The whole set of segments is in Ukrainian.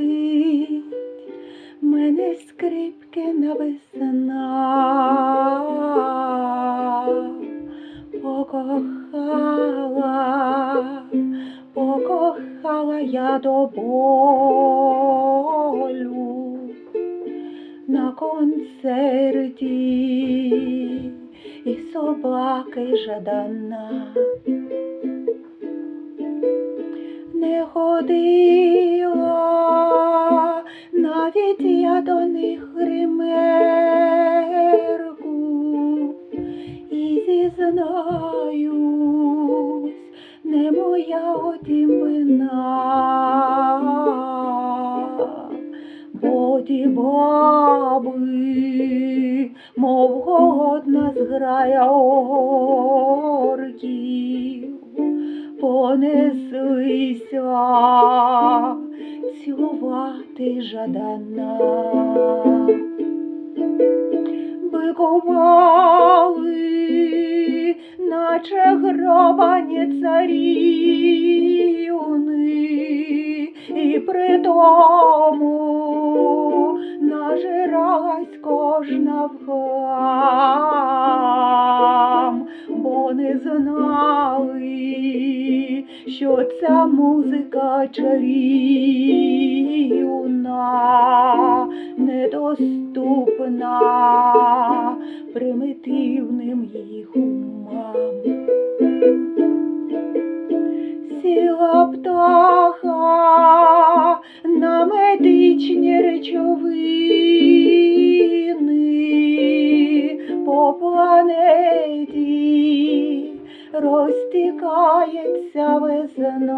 Ти мене скрипки на весна покохала, покохала я до болю на концерті і собаки жадана не ходи навіть я до них гримерку і зізнаюсь, не моя одімина, бо ті баби, мов голодна зграя орків, понеслися цілувати жадана. Бикували, наче гробані царівни, і при тому нажиралась кожна в що ця музика чарівна, недоступна примітивним їх умам. Сіла птаха на медичні речовини розтікається весна,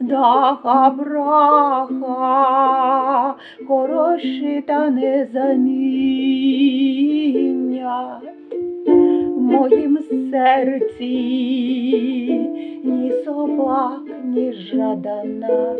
даха браха, хороші та незаміння в моїм серці ні собак, ні жадана.